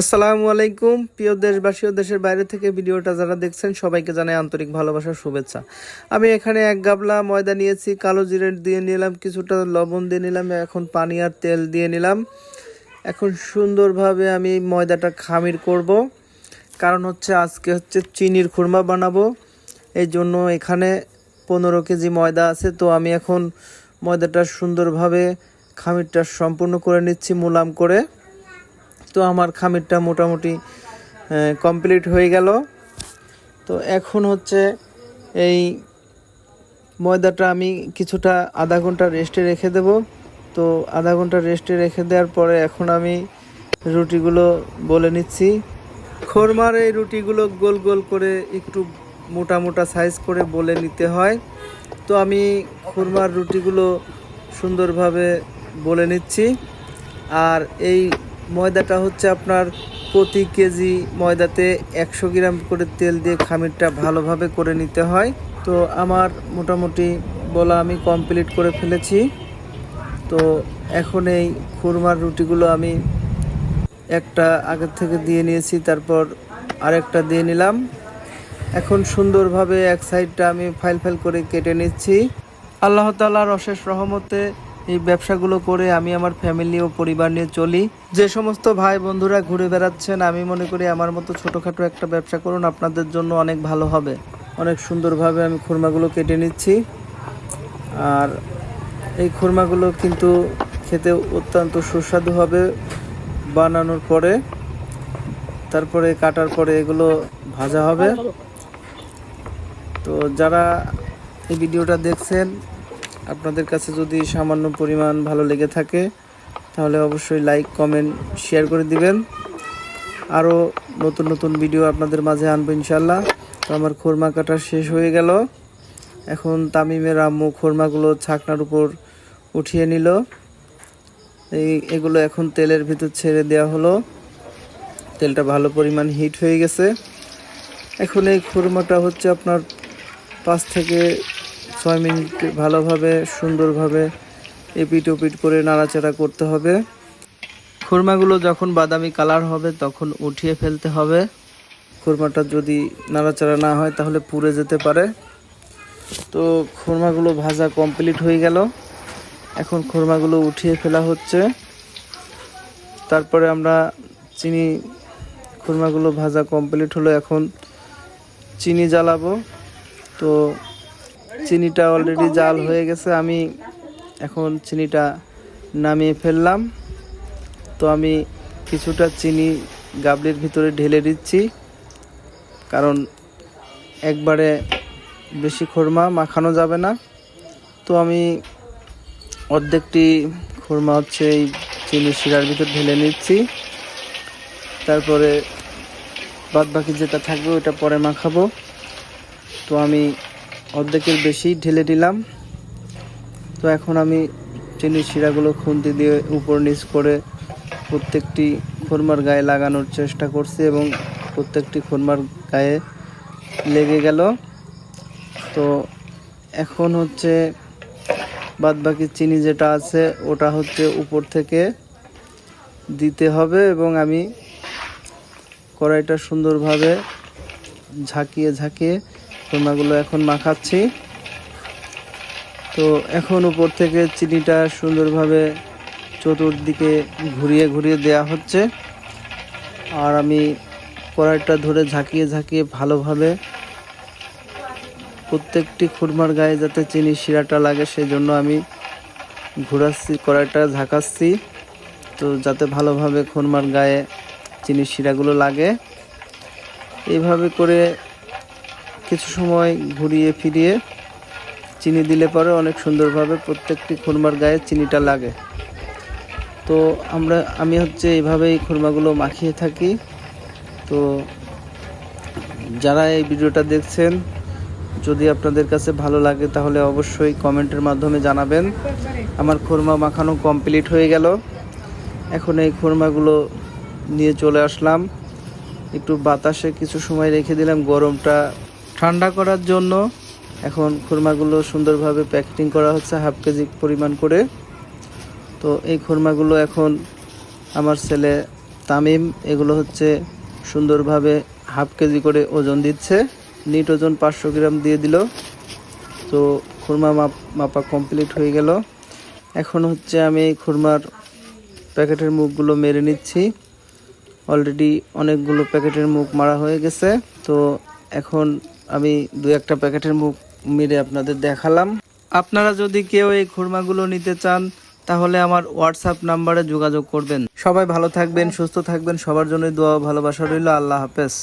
আসসালামু আলাইকুম। প্রিয় দেশবাসী ও দেশের বাইরে থেকে ভিডিওটা যারা দেখছেন, সবাইকে জানাই আন্তরিক ভালোবাসার শুভেচ্ছা। আমি এখানে এক গাবলা ময়দা নিয়েছি, কালো জিরে দিয়ে নিলাম, কিছুটা লবণ দিয়ে নিলাম, এখন পানি আর তেল দিয়ে নিলাম। এখন সুন্দরভাবে আমি ময়দাটা খামির করব। কারণ হচ্ছে আজকে হচ্ছে চিনির খুরমা বানাবো। এই জন্য এখানে পনেরো কেজি ময়দা আছে, তো আমি এখন ময়দাটা সুন্দরভাবে খামিরটা সম্পূর্ণ করে নিচ্ছি, মুলাম করে। তো আমার খামিরটা মোটামুটি কমপ্লিট হয়ে গেল। তো এখন হচ্ছে এই ময়দাটা আমি কিছুটা আধা ঘণ্টা রেস্টে রেখে দেব। তো আধা ঘণ্টা রেস্টে রেখে দেওয়ার পরে এখন আমি রুটিগুলো বলে নিচ্ছি। খোরমার এই রুটিগুলো গোল গোল করে একটু মোটা মোটা সাইজ করে বলে নিতে হয়। তো আমি খুরমার রুটিগুলো সুন্দরভাবে বলে নিচ্ছি। আর এই ময়দাটা হচ্ছে আপনার প্রতি কেজি ময়দাতে একশো গ্রাম করে তেল দিয়ে খামিরটা ভালোভাবে করে নিতে হয়। তো আমার মোটামুটি বলা আমি কমপ্লিট করে ফেলেছি। তো এখন এই খুরমার রুটিগুলো আমি একটা আগের থেকে দিয়ে নিয়েছি, তারপর আরেকটা দিয়ে নিলাম। এখন সুন্দরভাবে এক সাইডটা আমি ফাইল ফাইল করে কেটে নিচ্ছি। আল্লাহ তালার অশেষ রহমতে এই ব্যবসাগুলো করে আমি আমার ফ্যামিলি ও পরিবার নিয়ে চলি। যে সমস্ত ভাই বন্ধুরা ঘুরে বেড়াচ্ছেন, আমি মনে করি আমার মতো ছোটোখাটো একটা ব্যবসা করুন, আপনাদের জন্য অনেক ভালো হবে। অনেক সুন্দরভাবে আমি খুরমাগুলো কেটে নিচ্ছি। আর এই খুরমাগুলো কিন্তু খেতে অত্যন্ত সুস্বাদু হবে বানানোর পরে। তারপরে কাটার পরে এগুলো ভাজা হবে। তো যারা এই ভিডিওটা দেখছেন আপনাদের কাছে যদি সামান্য পরিমাণ ভালো লেগে থাকে, তাহলে অবশ্যই লাইক কমেন্ট শেয়ার করে দিবেন। আরও নতুন নতুন ভিডিও আপনাদের মাঝে আনব ইনশাল্লাহ তো আমার খোরমা কাটা শেষ হয়ে গেল। এখন তামিমের আম্মু খোরমাগুলো ছাকনার উপর উঠিয়ে নিল। এই এগুলো এখন তেলের ভিতর ছেড়ে দেওয়া হলো। তেলটা ভালো পরিমাণ হিট হয়ে গেছে। এখন এই খুরমাটা হচ্ছে আপনার পাঁচ থেকে ছয় মিনিট ভালোভাবে, সুন্দরভাবে এপিট ওপিট করে নাড়াচাড়া করতে হবে। খুরমাগুলো যখন বাদামি কালার হবে, তখন উঠিয়ে ফেলতে হবে। খুরমাটা যদি নাড়াচাড়া না হয়, তাহলে পুড়ে যেতে পারে। তো খুরমাগুলো ভাজা কমপ্লিট হয়ে গেল। এখন খুরমাগুলো উঠিয়ে ফেলা হচ্ছে। তারপরে আমরা চিনি, খুরমাগুলো ভাজা কমপ্লিট হলো, এখন চিনি জ্বালাবো। তো চিনিটা অলরেডি জাল হয়ে গেছে আমি এখন চিনিটা নামিয়ে ফেললাম। তো আমি কিছুটা চিনি গাবলির ভিতরে ঢেলে দিচ্ছি কারণ একবারে বেশি খোরমা মাখানো যাবে না। তো আমি অর্ধেকটি খুরমা হচ্ছে এই চিনি শিরার ভিতর ঢেলে নিচ্ছি। তারপরে বাদ বাকি যেটা থাকবে ওটা পরে মাখাবো। তো আমি অর্ধেকের বেশি ঢেলে দিলাম। তো এখন আমি চিনির শিরাগুলো খুন্তি দিয়ে উপর নিচ করে প্রত্যেকটি খুরমার গায়ে লাগানোর চেষ্টা করছি এবং প্রত্যেকটি খুরমার গায়ে লেগে গেল। তো এখন হচ্ছে বাদ বাকি চিনি যেটা আছে, ওটা হচ্ছে উপর থেকে দিতে হবে এবং আমি কড়াইটা সুন্দরভাবে ঝাঁকিয়ে ঝাঁকিয়ে খুরমাগুলো এখন মাখাচ্ছি। তো এখন উপর থেকে চিনিটা সুন্দরভাবে চতুর্দিকে ঘুরিয়ে ঘুরিয়ে দেয়া হচ্ছে। আর আমি কড়াইটা ধরে ঝাঁকিয়ে ঝাঁকিয়ে ভালোভাবে প্রত্যেকটি খুরমার গায়ে যাতে চিনি শিরাটা লাগে সেই জন্য আমি ঘুরাচ্ছি, কড়াইটা ঝাঁকাচ্ছি। তো যাতে ভালোভাবে খুরমার গায়ে চিনি শিরাগুলো লাগে। এইভাবে করে কিছু সময় ঘুরিয়ে ফিরিয়ে চিনি দিলে পরে অনেক সুন্দরভাবে প্রত্যেকটি খুরমার গায়ে চিনিটা লাগে। তো আমরা, আমি হচ্ছে এইভাবেই খুরমাগুলো মাখিয়ে থাকি। তো যারা এই ভিডিওটা দেখছেন, যদি আপনাদের কাছে ভালো লাগে তাহলে অবশ্যই কমেন্টের মাধ্যমে জানাবেন। আমার খুরমা মাখানো কমপ্লিট হয়ে গেল। এখন এই খুরমাগুলো নিয়ে চলে আসলাম। একটু বাতাসে কিছু সময় রেখে দিলাম, গরমটা ঠান্ডা করার জন্য এখন খুরমাগুলো সুন্দরভাবে প্যাকেটিং করা হচ্ছে হাফ কেজি পরিমাণ করে। তো এই খুরমাগুলো এখন আমার ছেলে তামিম, এগুলো হচ্ছে সুন্দরভাবে হাফ কেজি করে ওজন দিচ্ছে। নিট ওজন পাঁচশো গ্রাম দিয়ে দিল। তো খুরমা মাপ, মাপা কমপ্লিট হয়ে গেল। এখন হচ্ছে আমি খুরমার প্যাকেটের মুখগুলো মেরে নিচ্ছি। অলরেডি অনেকগুলো প্যাকেটের মুখ মারা হয়ে গেছে। তো এখন আমি দু একটা প্যাকেটের মুখ মেরে আপনাদের দেখালাম। আপনারা যদি কেউ এই খুরমাগুলো নিতে চান, তাহলে আমার হোয়াটসঅ্যাপ নাম্বারে যোগাযোগ করবেন। সবাই ভালো থাকবেন, সুস্থ থাকবেন, সবার জন্য দোয়া ভালোবাসা রইল। আল্লাহ হাফেজ।